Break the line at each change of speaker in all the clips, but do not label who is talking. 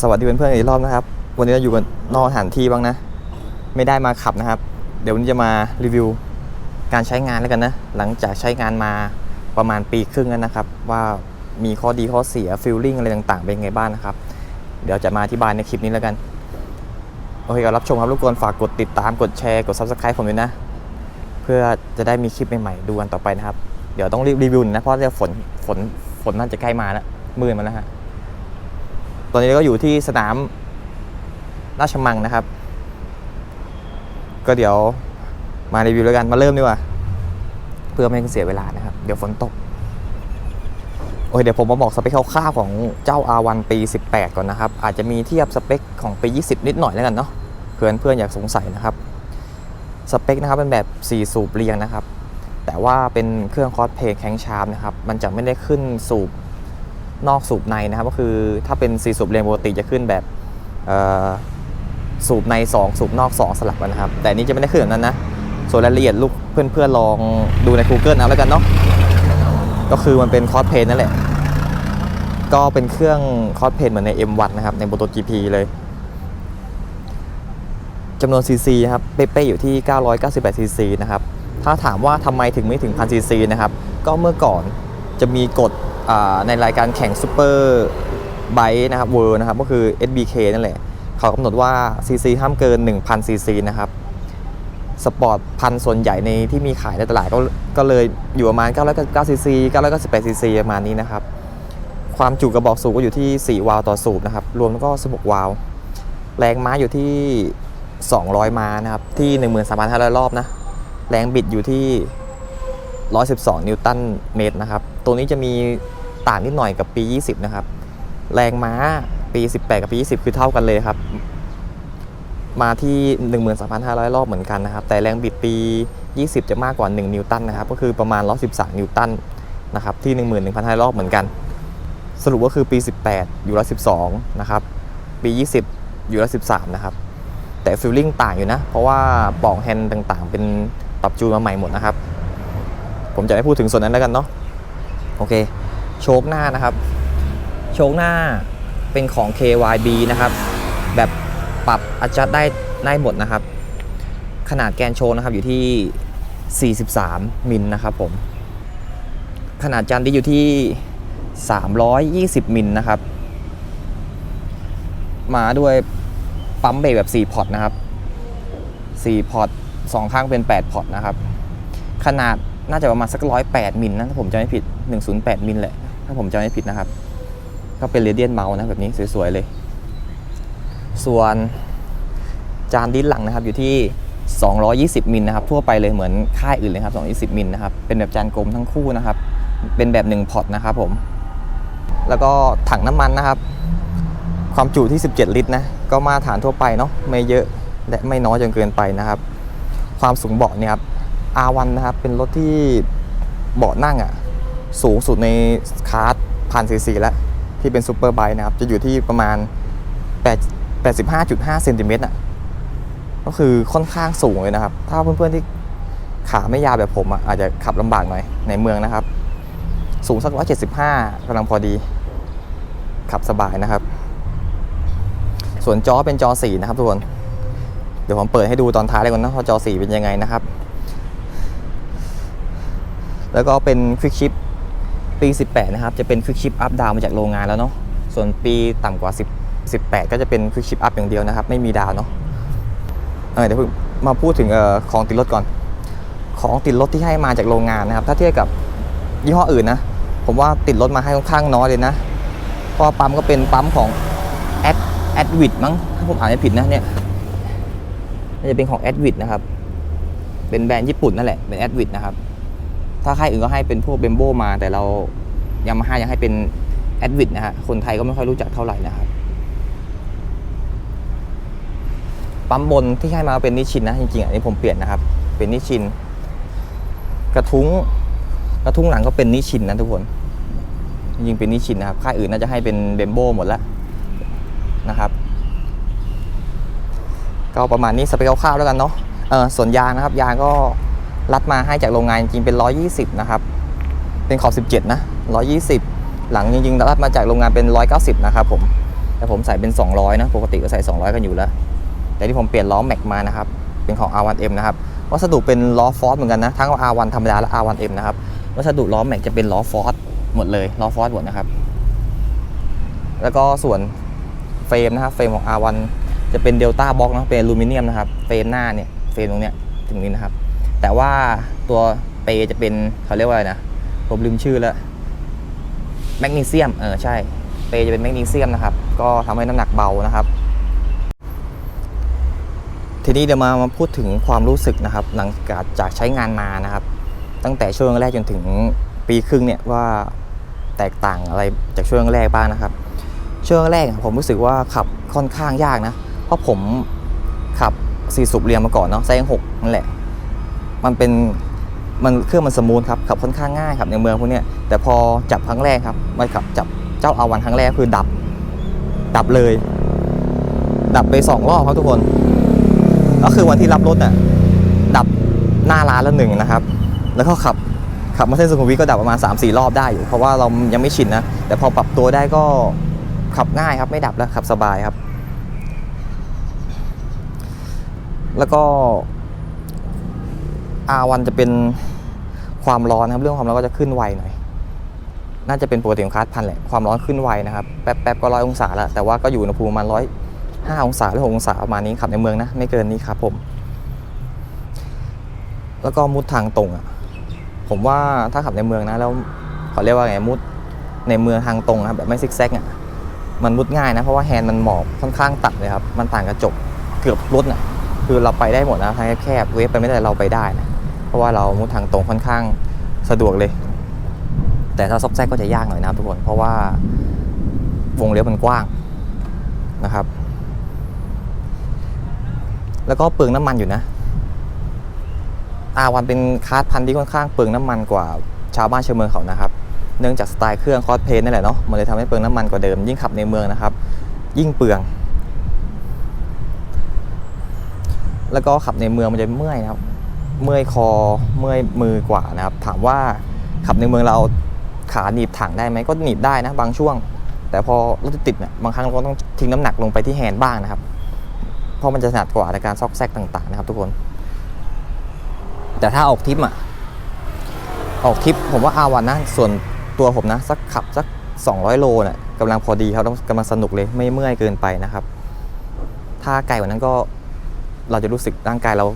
สวัสดีเพื่อนๆอีกรอบนะครับ วันนี้เราอยู่กันนอกสถานที่บ้างนะ ไม่ได้มาขับนะครับ เดี๋ยววันนี้จะมารีวิวการใช้งานแล้วกันนะ หลังจากใช้งานมาประมาณปีครึ่งแล้วนะครับ ว่ามีข้อดีข้อเสียฟิลลิ่งอะไรต่างๆ เป็นไงบ้างนะครับ เดี๋ยวจะมาอธิบายในคลิปนี้แล้วกัน โอเคก็รับชมครับรบกวนฝากกดติดตามกดแชร์กด subscribe ผมด้วยนะ เพื่อจะได้มีคลิปใหม่ๆดูกันต่อไปนะครับ เดี๋ยวต้องรีบรีวิวนะเพราะเดี๋ยวฝนฝนฝนน่าจะใกล้มาแล้วมืดมาแล้วฮะ ตอนนี้ก็อยู่ที่สนามราชมังนะครับ ก็เดี๋ยวมารีวิวแล้วกันมาเริ่มดีกว่า เพื่อไม่ให้เสียเวลานะครับ เดี๋ยวฝนตก โอ้ยเดี๋ยวผมมาบอกสเปคคร่าวๆของเจ้า R1 ปี 18 ก่อนนะครับ อาจจะมีเทียบสเปคของปี 20 นิดหน่อยแล้วกันเนาะเพื่อนเพื่อนอยากสงสัยนะครับ สเปคนะครับเป็นแบบ 4 สูบเรียงนะครับ แต่ว่าเป็นเครื่องคอสเพลย์แข้งชามนะครับ มันจะไม่ได้ขึ้นสูบ นอกสูบในนะครับ ก็คือถ้าเป็น4สูบเรียงปกติจะขึ้นแบบสูบใน 2 สูบนอก 2 สลับกันนะครับ แต่นี้จะไม่ได้ขึ้นแบบนั้นนะ ส่วนรายละเอียดลูกเพื่อนๆลองดูใน Google เอาแล้วกันเนาะก็คือมันเป็นคอสเพลย์นั่นแหละ ก็เป็นเครื่องคอสเพลย์เหมือนใน M1 นะครับ ใน MotoGP เลยจำนวนซีซีครับเป๊ะๆอยู่ที่ 998ซีซีนะครับ ถ้าถามว่าทำไมถึงไม่ถึงพันซีซีนะครับ ก็เมื่อก่อนจะมีกฎ ในรายการแข่งซูเปอร์ไบค์นะครับเวอร์นะครับก็คือ SBK นั่นแหละ เขากำหนดว่าซีซีห้ามเกิน 1,000ซีซีนะครับสปอร์ตพันส่วนใหญ่ในที่มีขายในตลาดก็ก็เลยอยู่ประมาณ999ซีซี998ซีซีประมาณนี้นะครับ ความจุกระบอกสูบก็อยู่ที่ 4 วาล์วต่อสูบนะครับ รวมก็ 16 วาล์วแรงม้าอยู่ที่ 200 ม้านะครับ ที่ 13,500 รอบนะ แรงบิดอยู่ที่ 112 นิวตันเมตรนะครับ ตัวนี้จะมี ต่างนิดหน่อยกับปี 20 นะครับ แรงม้าปี 18 กับปี 20 คือเท่ากันเลยครับ มาที่ 13,500 รอบเหมือนกันนะครับ แต่แรงบิดปี 20 จะมากกว่า 1 นิวตันนะครับ ก็คือประมาณ 113 นิวตันนะครับ ที่ 11,500 รอบเหมือนกัน สรุปก็คือปี 18 อยู่ 112 นะครับ ปี 20 อยู่ 113 นะครับ แต่ฟิลลิ่งต่างอยู่นะ เพราะว่าปลอกแฮนด์ต่างๆ เป็นปรับจูนมาใหม่หมดนะครับ ผมจะไม่พูดถึงส่วนนั้นแล้วกันเนาะ โอเค โชคหน้านะครับ โชคหน้าเป็นของ KYB นะครับ แบบปรับอัจได้ได้หมดนะครับ ขนาดแกนโชนะครับอยู่ที่ 43 มิลนะครับผม ขนาดจานดีอยู่ที่ 320 มิลนะครับ มาด้วยปั๊มเบรกแบบ 4 พอร์ตนะครับ 4 พอร์ต2ข้างเป็น 8 พอร์ตนะครับ ขนาดน่าจะประมาณสัก 108 มิลนะถ้าผมจำไม่ผิด 108 มิลแหละ ถ้าผมจำไม่ผิดนะครับ ก็เป็นเรเดียนเมาส์นะแบบนี้สวยๆเลย ส่วนจานดิ้นหลังนะครับอยู่ที่ 220 มิลนะครับ ทั่วไปเลยเหมือนค่ายอื่นเลยครับ 220 มิลนะครับ เป็นแบบจานกลมทั้งคู่นะครับ เป็นแบบ1พอร์ตนะครับผม แล้วก็ถังน้ำมันนะครับ ความจุที่ 17 ลิตรนะ ก็มาตรฐานทั่วไปเนาะ ไม่เยอะและไม่น้อยจนเกินไปนะครับ ความสูงเบาะเนี่ยครับ R1 นะครับ เป็นรถที่เบาะนั่งอะ่ะ สูงสุดในคาร์ดพันซีซีแล้ว ที่เป็นซูเปอร์ไบค์นะครับ จะอยู่ที่ประมาณ 8 85.5เซนติเมตรอะก็คือค่อนข้างสูงเลยนะครับ ถ้าเพื่อนๆที่ขาไม่ยาวแบบผมอะอาจจะขับลำบากหน่อยในเมืองนะครับ สูงสัก 175กำลังพอดี ขับสบายนะครับ ส่วนจอเป็นจอสีนะครับทุกคนเดี๋ยวผมเปิดให้ดูตอนท้ายเลยก่อนนะว่าจอสีเป็นยังไงนะครับ แล้วก็เป็นควิกชิป ปี 18 นะครับ จะเป็นควิกชิปอัพดาวมาจากโรงงานแล้วเนาะส่วนปีต่ำกว่า 10 18 ก็จะเป็นควิกชิปอัพอย่างเดียวนะครับ ไม่มีดาวเนาะเออเดี๋ยวมาพูดถึงออของติดรถก่อน ของติดรถที่ให้มาจากโรงงานนะครับ ถ้าเทียบกับยี่ห้ออื่นนะ ผมว่าติดรถมาให้ค่อนข้างน้อยเลยนะเพราะปั๊มก็เป็นปั๊มของแอดแอดวิดมั้งถ้าผมอ่านไม่ผิดนะเนี่ยน่าจะเป็นของแอดวิดนะครับ เป็นแบรนด์ญี่ปุ่นนั่นแหละเป็นแอดวิดนะครับ ถ้าค่ายอื่นก็ให้เป็นพวกเบมโบมา แต่เรายามาฮ่ายังให้เป็นแอดวิดนะฮะคนไทยก็ไม่ค่อยรู้จักเท่าไหร่นะครับปั๊มบนที่ให้มาเป็นนิชินนะจริงๆอันนี้ผมเปลี่ยนนะครับ เป็นนิชิน กระทุ้งกระทุ้งหลังก็เป็นนิชินนะทุกคนจริงเป็นนิชินนะครับค่ายอื่นน่าจะให้เป็นเบมโบหมดแล้วนะครับก็ประมาณนี้สเปคคร่าวๆแล้วกันเนาะเออส่วนยางนะครับยางก็ รัดมาให้จากโรงงานจริงเป็น 120 นะครับ เป็นขอบ 17 นะ 120 หลังจริงๆรัดมาจากโรงงานเป็น 190 นะครับผมแต่ผมใส่เป็น 200 นะ ปกติก็ใส่ 200 กันอยู่แล้ว แต่ที่ผมเปลี่ยนล้อแม็กมานะครับ เป็นของ R1M นะครับวัสดุเป็นล้อฟอร์สเหมือนกันนะ ทั้ง R1 ธรรมดาและ R1M นะครับวัสดุล้อแม็กจะเป็นล้อฟอร์สหมดเลยล้อฟอร์สหมดนะครับ แล้วก็ส่วนเฟรมนะครับเฟรมของ R1 จะเป็นเดลต้าบล็อกนะเป็นอลูมิเนียมนะครับเฟรมหน้าเนี่ยเฟรมตรงเนี้ยถึงนี้นะครับ แต่ว่าตัวเปย์จะเป็นเขาเรียกว่าอะไรนะผมลืมชื่อแล้วแมกนีเซียมเออใช่ เปย์จะเป็นแมกนีเซียมนะครับ ก็ทำให้น้ำหนักเบานะครับ ทีนี้เดี๋ยวมามาพูดถึงความรู้สึกนะครับ หลังจากจากใช้งานมานะครับ ตั้งแต่ช่วงแรกจนถึงปีครึ่งเนี่ยว่าแตกต่างอะไรจากช่วงแรกบ้างนะครับ ช่วงแรกผมรู้สึกว่าขับค่อนข้างยากนะ เพราะผมขับสี่สูบเรียงมาก่อนเนาะไซส์หกนั่นแหละ มันเป็นมันเครื่องมันสมูทครับขับค่อนข้างง่ายครับในเมืองพวกเนี้ยแต่พอจับครั้งแรกครับมันขับจับเจ้าอาวันครั้งแรกคือดับ ดับเลย ดับไปสองรอบครับทุกคน ก็คือวันที่รับรถน่ะดับหน้าร้านละหนึ่งนะครับ แล้วก็ขับขับมาเส้นสุขุมวิทก็ดับประมาณ 3-4 รอบได้อยู่เพราะว่าเรายังไม่ชินนะ แต่พอปรับตัวได้ก็ขับง่ายครับไม่ดับแล้วขับสบายครับ แล้วก็ R1 จะเป็นความร้อนนะครับ เรื่องความร้อนก็จะขึ้นไวหน่อย น่าจะเป็นปกติของคาร์ดพันแหละ ความร้อนขึ้นไวนะครับ แป๊บๆก็ร้อยองศาแล้ว แต่ว่าก็อยู่อุณหภูมิประมาณร้อยห้าองศาหรือหกองศาประมาณนี้ขับในเมืองนะ ไม่เกินนี้ครับผม แล้วก็มุดทางตรงอะ ผมว่าถ้าขับในเมืองนะ แล้วเขาเรียกว่าไงมุดในเมืองทางตรงนะครับแบบไม่ซิกแซกอะ มันมุดง่ายนะ เพราะว่าแฮนด์มันหมอบค่อนข้างตัดเลยครับ มันต่างกระจกเกือบรถน่ะ คือเราไปได้หมดนะทางแคบเวฟไปไม่ได้เราไปได้นะ เพราะว่าเรามุดทางตรงค่อนข้างสะดวกเลย แต่ถ้าซอกแซกก็จะยากหน่อยนะครับทุกคน เพราะว่าวงเลี้ยวมันกว้างนะครับ แล้วก็เปลืองน้ำมันอยู่นะอาวันเป็นคาร์ดพันที่ค่อนข้างเปลืองน้ำมันกว่าชาวบ้านชาวเมืองเขานะครับ เนื่องจากสไตล์เครื่องคอสเพนนั่นแหละเนาะ มันเลยทำให้เปลืองน้ำมันกว่าเดิม ยิ่งขับในเมืองนะครับ ยิ่งเปลือง แล้วก็ขับในเมืองมันจะเมื่อยนะครับ เมื่อยคอเมื่อยมือกว่านะครับ ถามว่าขับในเมืองเราขาหนีบถังได้ไหมก็หนีบได้นะบางช่วง แต่พอรถติดเนี่ยบางครั้งเราก็ต้องทิ้งน้ำหนักลงไปที่แฮนด์บ้างนะครับ เพราะมันจะถนัดกว่าในการซอกแซกต่างๆ นะครับทุกคน แต่ถ้าออกทริปอะออกทริปผมว่าอาวันนะส่วนตัวผมนะสักขับสัก 200 โลเนี่ยกำลังพอดีครับต้องกำลังสนุกเลยไม่เมื่อยเกินไปนะครับ ถ้าไกลกว่านั้นก็เราจะรู้สึกร่างกายเรา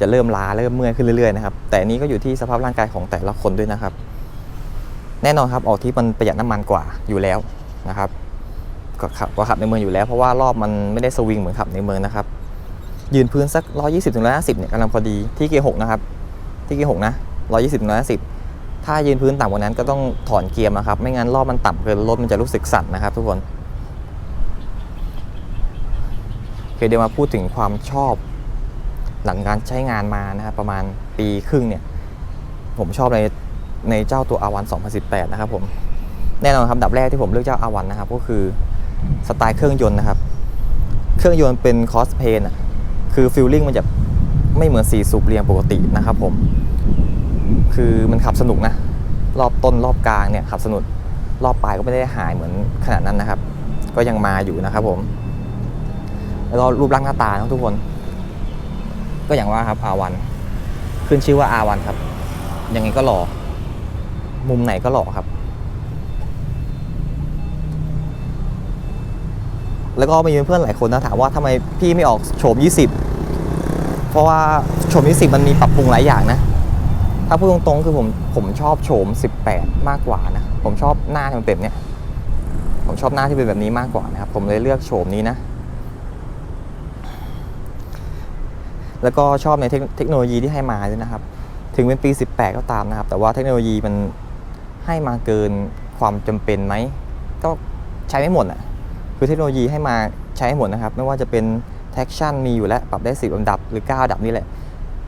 จะเริ่มล้าเริ่มเมื่อยขึ้นเรื่อยๆนะครับแต่นี้ก็อยู่ที่สภาพร่างกายของแต่ละคนด้วยนะครับ แน่นอนครับออกทริปมันประหยัดน้ำมันกว่าอยู่แล้วนะครับก็ขับก็ขับในเมืองอยู่แล้ว เพราะว่ารอบมันไม่ได้สวิงเหมือนขับในเมืองนะครับ ยืนพื้นสัก 120ถึง150เนี่ยกำลังพอดีที่เกียร์6นะครับ ที่เกียร์6นะ120ถึง150 ถ้ายืนพื้นต่ำกว่านั้นก็ต้องถอนเกียร์นะครับ ไม่งั้นรอบมันต่ำเกินรถมันจะรู้สึกสั่นนะครับ ทุกคนโอเคเดี๋ยวมาพูดถึงความชอบ หลังการใช้งานมานะครับประมาณปีครึ่งเนี่ยผมชอบในในเจ้าตัว R1 2018 นะครับผมแน่นอนครับดับแรกที่ผมเลือกเจ้า R1 นะครับ ก็คือสไตล์เครื่องยนต์นะครับ เครื่องยนต์เป็นคอสเพนอะคือฟิลลิ่งมันจะไม่เหมือนสีสูบเรียงปกตินะครับผม คือมันขับสนุกนะ รอบต้นรอบกลางเนี่ยขับสนุกรอบปลายก็ไม่ได้หายเหมือนขนาดนั้นนะครับ ก็ยังมาอยู่นะครับผม แล้วก็รูปร่างหน้าตานะทุกคน ก็อย่างว่าครับ R1 ขึ้นชื่อว่า R1 ครับ ยังไงก็หล่อ มุมไหนก็หล่อครับ แล้วก็มีเพื่อนๆหลายคนนะถามว่าทำไมพี่ไม่ออกโฉม 20 เพราะว่าโฉม 20 มันมีปรับปรุงหลายอย่างนะ ถ้าพูดตรงๆคือผมผมชอบโฉม 18 มากกว่านะ ผมชอบหน้าที่มันเป็นเนี่ย ผมชอบหน้าที่เป็นแบบนี้มากกว่านะครับ ผมเลยเลือกโฉมนี้นะ แล้วก็ชอบในเทคโนโลยีที่ให้มาด้วยนะครับ ถึงเป็นปี 18 ก็ตามนะครับ แต่ว่าเทคโนโลยีมันให้มาเกินความจำเป็นไหม ก็ใช้ไม่หมดอะ คือเทคโนโลยีให้มาใช้ให้หมดนะครับ ไม่ว่าจะเป็น traction มีอยู่แล้ว ปรับได้ 10อันดับหรือ 9 อันดับนี่แหละ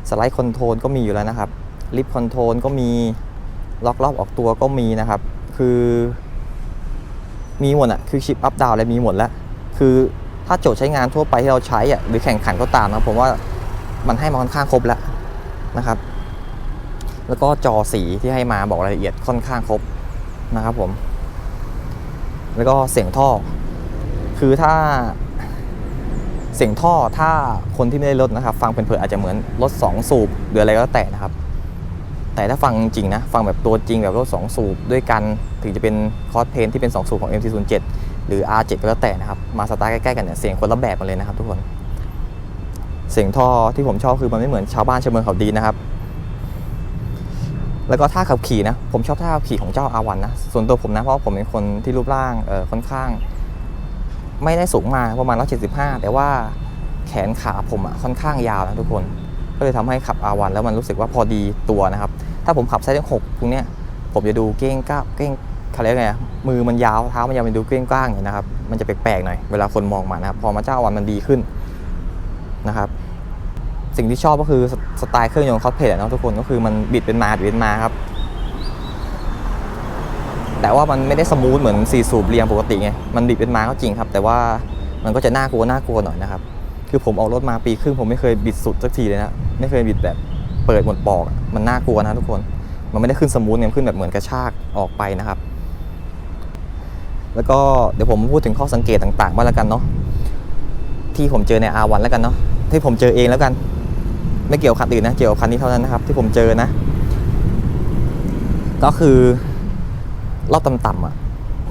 สไลด์คอนโทรลก็มีอยู่แล้วนะครับ ลิฟคอนโทรลก็มี ล็อกรอบออกตัวก็มีนะครับ คือ มีหมดอะ คือชิปอัพดาวอะไรมีหมดแล้ว คือถ้าโจทย์ใช้งานทั่วไปที่เราใช้อะ หรือแข่งขันก็ตามนะผมว่า มันให้มาค่อนข้างครบแล้วนะครับ แล้วก็จอสีที่ให้มาบอกรายละเอียดค่อนข้างครบนะครับผม แล้วก็เสียงท่อ คือถ้าเสียงท่อถ้าคนที่ไม่ได้รถนะครับ ฟังเป็นเผินๆอาจจะเหมือนรถ2 สูบหรืออะไรก็แล้วแต่นะครับ แต่ถ้าฟังจริงนะ ฟังแบบตัวจริงแบบรถ2 สูบด้วยกันถึงจะเป็นคอสเพนที่เป็น 2 สูบของ MT07 หรือ R7 ก็แล้วแต่นะครับ มาสตาร์ทใกล้ๆกันเนี่ยเสียงคนละแบบกันเลยนะครับทุกคน เสียงท่อที่ผมชอบคือมันไม่เหมือนชาวบ้านชาวเมืองเขาดีนะครับ แล้วก็ท่าขับขี่นะ ผมชอบท่าขับขี่ของเจ้าอาวันนะ ส่วนตัวผมนะเพราะผมเป็นคนที่รูปร่างเออค่อนข้าง ไม่ได้สูงมากประมาณ175แต่ว่าแขนขาผมอะค่อนข้างยาวนะทุกคน ก็เลยทำให้ขับอาวันแล้วมันรู้สึกว่าพอดีตัวนะครับ ถ้าผมขับไซส์หกพวกเนี้ยผมจะดูเก้งก้าวเก้งเขาเรียกไงมือมันยาวเท้ามันยาวมันดูเก้งก้างอย่างนี้นะครับ มันจะแปลกๆหน่อยเวลาคนมองมานะครับ พอมาเจ้าอาวันมันดีขึ้นนะครับ สิ่งที่ชอบก็คือสสไตล์เครื่องยนต์คอสเพลย์นะทุกคนก็คือมันบิดเป็นมาบิดเป็นมาครับแต่ว่ามันไม่ได้สมูทเหมือน4สูบเรียงปกติไง มันบิดเป็นมาก็จริงครับ แต่ว่ามันก็จะน่ากลัวน่ากลัวหน่อยนะครับ คือผมออกรถมาปีครึ่งผมไม่เคยบิดสุดสักทีเลยนะ ไม่เคยบิดแบบเปิดหมดปอก มันน่ากลัวนะทุกคน มันไม่ได้ขึ้นสมูทเนี่ยมันขึ้นแบบเหมือนกระชากออกไปนะครับ แล้วก็เดี๋ยวผมพูดถึงข้อสังเกตต่างๆบ้างแล้วกันเนาะ ที่ผมเจอใน R1 แล้วกันเนาะ ที่ผมเจอเองแล้วกัน ไม่เกี่ยวคันอื่นนะ เกี่ยวกับคันนี้เท่านั้นนะครับ ที่ผมเจอนะ ก็คือรอบต่ำๆอะ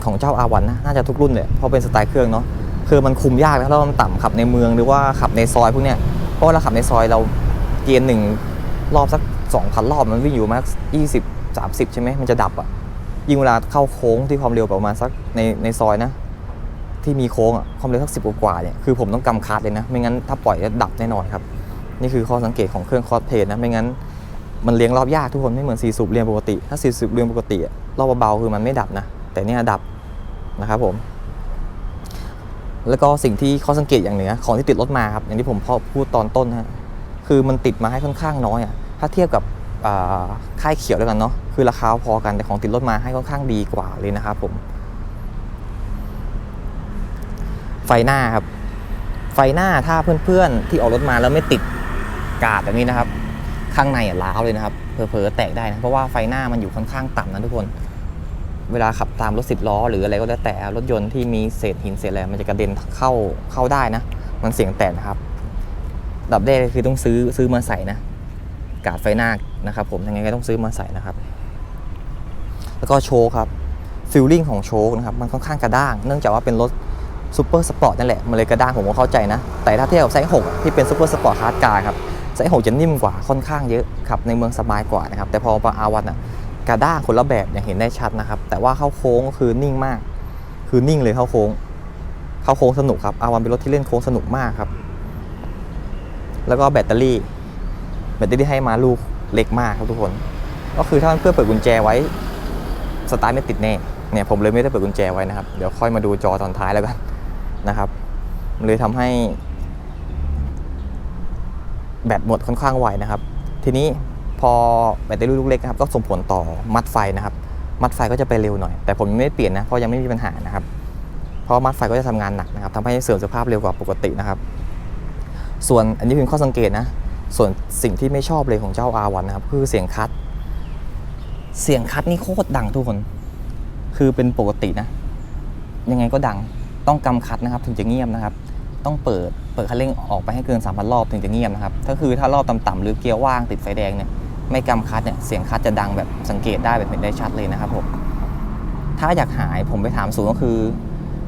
ของเจ้าอาวันนะน่าจะทุกรุ่นเลยเพราะเป็นสไตล์เครื่องเนาะคือมันคุมยากนะรอบต่ำๆขับในเมืองหรือว่าขับในซอยพวกเนี้ยเพราะเราขับในซอยเราเกียร์หนึ่งรอบสักสองพันรอบมันวิ่งอยู่มายี่สิบสามสิบใช่ไหมมันจะดับอะยิ่งเวลาเข้าโค้งที่ความเร็วประมาณสักในในซอยนะ ที่มีโค้งอะความเร็วสักสิบกว่าเนี่ยคือผมต้องกำคัดเลยนะ ไม่งั้นถ้าปล่อยจะดับแน่นอนครับ นี่คือข้อสังเกตของเครื่องคอสเพลนะ ไม่งั้นมันเลี้ยงรอบยากทุกคนไม่เหมือน4สูบเรียงปกติ ถ้า4สูบเรียงปกติอะรอบเบาๆคือมันไม่ดับนะ แต่เนี่ยดับนะครับผม แล้วก็สิ่งที่ข้อสังเกตอย่างหนึ่งนะของที่ติดรถมาครับอย่างที่ผมพอพูดตอนต้นนะฮะคือมันติดมาให้ค่อนข้างน้อยอะถ้าเทียบกับค่ายเขียวแล้วกันเนาะคือราคาพอกันแต่ของติดรถมาให้ค่อนข้างดีกว่าเลยนะครับผม ไฟหน้าครับ ไฟหน้าถ้าเพื่อนๆที่ออกรถมาแล้วไม่ติด กาดแบบนี้นะครับ ข้างในอะล้าวเลยนะครับเผลอๆแตกได้นะเพราะว่าไฟหน้ามันอยู่ค่อนข้างต่ำนะทุกคน เวลาขับตามรถสิบล้อ หรืออะไรก็แล้วแต่รถยนต์ที่มีเศษหินเศษอะไรมันจะกระเด็นเข้าเข้าได้นะ มันเสียงแตกนะครับ ดับแรกคือต้องซื้อซื้อมาใส่นะ กาดไฟหน้านะครับ ผมยังไงก็ต้องซื้อมาใส่นะครับ แล้วก็โชคครับฟิลลิ่งของโชคนะครับมันค่อนข้างกระด้าง เนื่องจากว่าเป็นรถซูเปอร์สปอร์ตนั่นแหละ มันเลยกระด้างผมก็เข้าใจนะ แต่ถ้าเทียบกับไซส์6ที่เป็นซูเปอร์สปอร์ตฮาร์ดการครับ ไซส์6จะนิ่มกว่าค่อนข้างเยอะขับในเมืองสบายกว่านะครับแต่พอมาอาวันอะกระด้างคนละแบบอย่างเห็นได้ชัดนะครับ แต่ว่าเข้าโค้งก็คือนิ่งมาก คือนิ่งเลยเข้าโค้ง เข้าโค้งสนุกครับอาวันเป็นรถที่เล่นโค้งสนุกมากครับ แล้วก็แบตเตอรี่ แบตเตอรี่ให้มาลูกเล็กมากครับทุกคน ก็คือถ้าเพื่อนเปิดกุญแจไว้สตาร์ทไม่ติดแน่เนี่ยผมเลยไม่ได้เปิดกุญแจไว้นะครับ เดี๋ยวค่อยมาดูจอตอนท้ายแล้วกันนะครับ เลยทำให้ แบตหมดค่อนข้างไวนะครับ ทีนี้พอแบตเตอรี่ลูกเล็กนะครับก็ส่งผลต่อมัดไฟนะครับ มัดไฟก็จะไปเร็วหน่อย แต่ผมยังไม่ได้เปลี่ยนนะเพราะยังไม่มีปัญหานะครับ เพราะมัดไฟก็จะทำงานหนักนะครับทำให้เสื่อมสภาพเร็วกว่าปกตินะครับ ส่วนอันนี้เป็นข้อสังเกตนะ ส่วนสิ่งที่ไม่ชอบเลยของเจ้า R1 นะครับคือเสียงคัด เสียงคัดนี่โคตรดังทุกคน คือเป็นปกตินะ ยังไงก็ดังต้องกำคัดนะครับ ถึงจะเงียบนะครับ ต้องเปิดเปิดคันเร่งออกไปให้เกิน 3,000 รอบถึงจะเงียบนะครับถ้าคือถ้ารอบต่ำๆหรือเกียร์ว่างติดไฟแดงเนี่ยไม่กำคัดเนี่ยเสียงคัดจะดังแบบสังเกตได้แบบเห็นได้ชัดเลยนะครับผมถ้าอยากหายผมไปถามศูนย์ก็คือ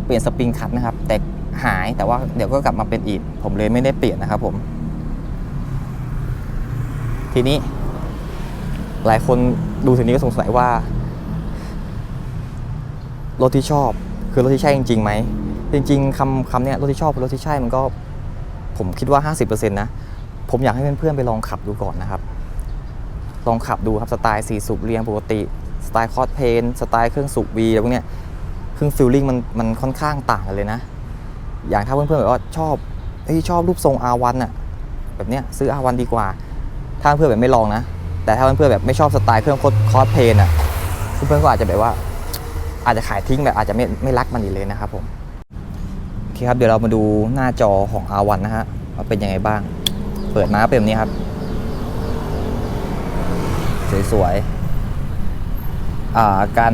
เปลี่ยนสปริงคัดนะครับ แต่หายแต่ว่าเดี๋ยวก็กลับมาเป็นอีก ผมเลยไม่ได้เปลี่ยนนะครับผม ทีนี้ หลายคนดูทีนี้ก็สงสัยว่ารถที่ชอบคือรถที่ใช่จริงๆไหม จริงๆคำคำเนี้ยรถที่ชอบรถที่ใช่มันก็ผมคิดว่า 50%นะ ผมอยากให้เพื่อนๆไปลองขับดูก่อนนะครับ ลองขับดูครับสไตล์4สูบเรียงปกติ สไตล์คอร์สเพนสไตล์เครื่องสูบวีอะไรพวกเนี้ยเครื่องฟิลลิ่งมันมันค่อนข้างต่างกันเลยนะ อย่างถ้าเพื่อนๆแบบว่าชอบเฮ้ยชอบรูปทรง R1 อะแบบเนี้ยซื้อ R1 ดีกว่า ถ้าเพื่อนแบบไม่ลองนะ แต่ถ้าเพื่อนๆแบบไม่ชอบสไตล์เครื่องคอร์สเพนอะเพื่อนๆก็อาจจะแบบว่าอาจจะขายทิ้งแบบอาจจะไม่ไม่รักมันอีกเลยนะครับผม อเคครับเดี๋ยวเรามาดูหน้าจอของ R1 นะฮะว่าเป็นยังไงบ้าง เปิดมาเป็นแบบนี้ครับ สวยๆอ่าการ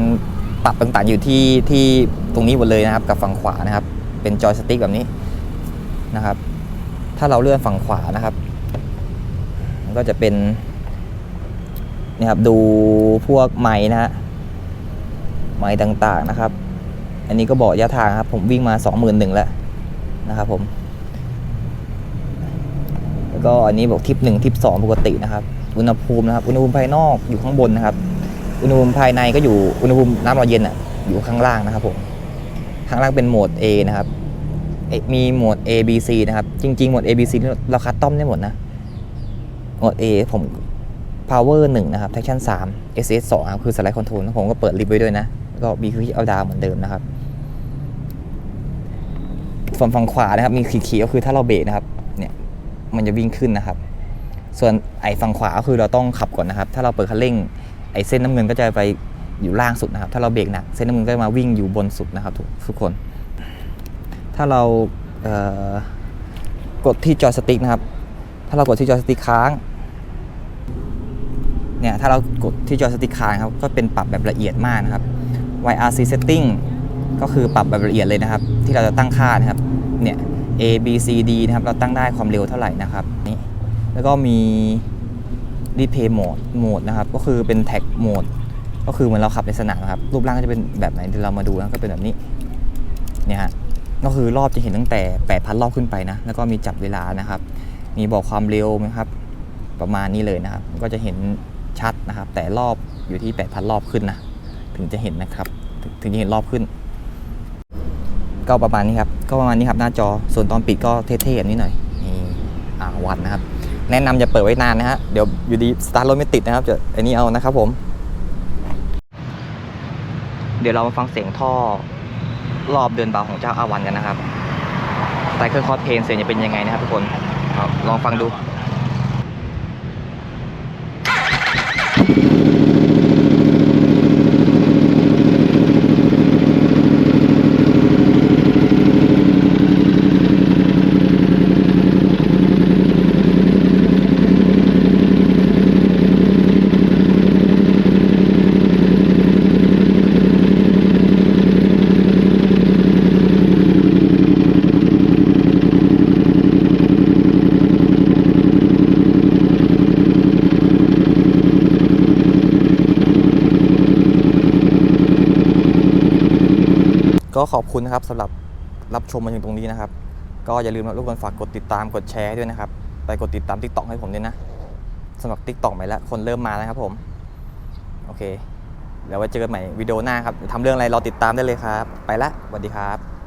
ปรับต่างๆอยู่ที่ที่ตรงนี้หมดเลยนะครับ กับฝั่งขวานะครับ เป็นจอยสติ๊กแบบนี้นะครับ ถ้าเราเลื่อนฝั่งขวานะครับ มันก็จะเป็นนี่ครับดูพวกไม้นะฮะไม้ต่างๆนะครับ อันนี้ก็บอกระยะทางครับ ผมวิ่งมา 21,000แล้วนะครับผม แล้วก็อันนี้บอกทิปหนึ่งทิปสองปกตินะครับ อุณหภูมินะครับ อุณหภูมิภายนอกอยู่ข้างบนนะครับ อุณหภูมิภายในก็อยู่ อุณหภูมิน้ำร้อนเย็นอะ อยู่ข้างล่างนะครับผม ข้างล่างเป็นโหมด A นะครับ มีโหมด A B C นะครับ จริงๆโหมด A B C นี่เราคัดต้อมได้หมดนะ โหมด A ผม power 1 นะครับ traction 3 SS 2ครับ คือ slide control ผมก็เปิดลิฟต์ไว้ด้วยนะแล้วก็ B คือเอาดาวเหมือนเดิมนะครับ ส่วนฝั่งขวานะครับมีขีดๆก็คือถ้าเราเบรกนะครับเนี่ยมันจะวิ่งขึ้นนะครับ ส่วนไอ้ฝั่งขวาก็คือเราต้องขับก่อนนะครับ ถ้าเราเปิดคันเร่งไอ้เส้นน้ำเงินก็จะไปอยู่ล่างสุดนะครับ ถ้าเราเบรกหนักเส้นน้ำเงินก็จะมาวิ่งอยู่บนสุดนะครับทุกทุกคน ถ้าเราเอ่อกดที่จอยสติ๊กนะครับ ถ้าเรากดที่จอยสติ๊กค้างเนี่ยถ้าเรากดที่จอยสติ๊กค้างครับก็เป็นปรับแบบละเอียดมากนะครับ YRC setting ก็คือปรับแบบละเอียดเลยนะครับ ที่เราจะตั้งค่านะครับเนี่ย A B C D นะครับเราตั้งได้ความเร็วเท่าไหร่นะครับนี่แล้วก็มี replay mode โหมดนะครับก็คือเป็น tag mode ก็คือเหมือนเราขับในสนามนะครับรูปร่างก็จะเป็นแบบไหนเดี๋ยวเรามาดูนะก็เป็นแบบนี้เนี่ยฮะก็คือรอบจะเห็นตั้งแต่ 8,000 รอบขึ้นไปนะ แล้วก็มีจับเวลานะครับ มีบอกความเร็วนะครับ ประมาณนี้เลยนะครับ ก็จะเห็นชัดนะครับ แต่รอบอยู่ที่ 8,000 รอบขึ้นนะ ถึงจะเห็นนะครับ ถึงจะเห็นรอบขึ้น ก็ประมาณนี้ครับ ก็ประมาณนี้ครับหน้าจอ ส่วนตอนปิดก็เท่ๆแบบนี้หน่อย นี่อ่าวัดนะครับ แนะนำอย่าเปิดไว้นานนะฮะ เดี๋ยวอยู่ดีสตาร์ทรถไม่ติดนะครับจะอันนี้เอานะครับผม เดี๋ยวเรามาฟังเสียงท่อรอบเดินเบาของเจ้าอาวันกันนะครับ แต่เครื่องคอร์สเพลนเสียงจะเป็นยังไงนะครับทุกคนลองฟังดู ก็ขอบคุณนะครับสำหรับรับชมมาถึงตรงนี้นะครับ ก็อย่าลืมนะทุกคนฝากกดติดตามกดแชร์ด้วยนะครับ ไปกดติดตาม t ิ k t o k ให้ผมด้วยนะสำหรับ t ิ k t o k ใหม่ละคนเริ่มมานะครับผม โอเค เดี๋ยวไว้เจอกันใหม่วิดีโอหน้าครับทำเรื่องอะไรรอติดตามได้เลยครับ ไปละสวัสดีครับ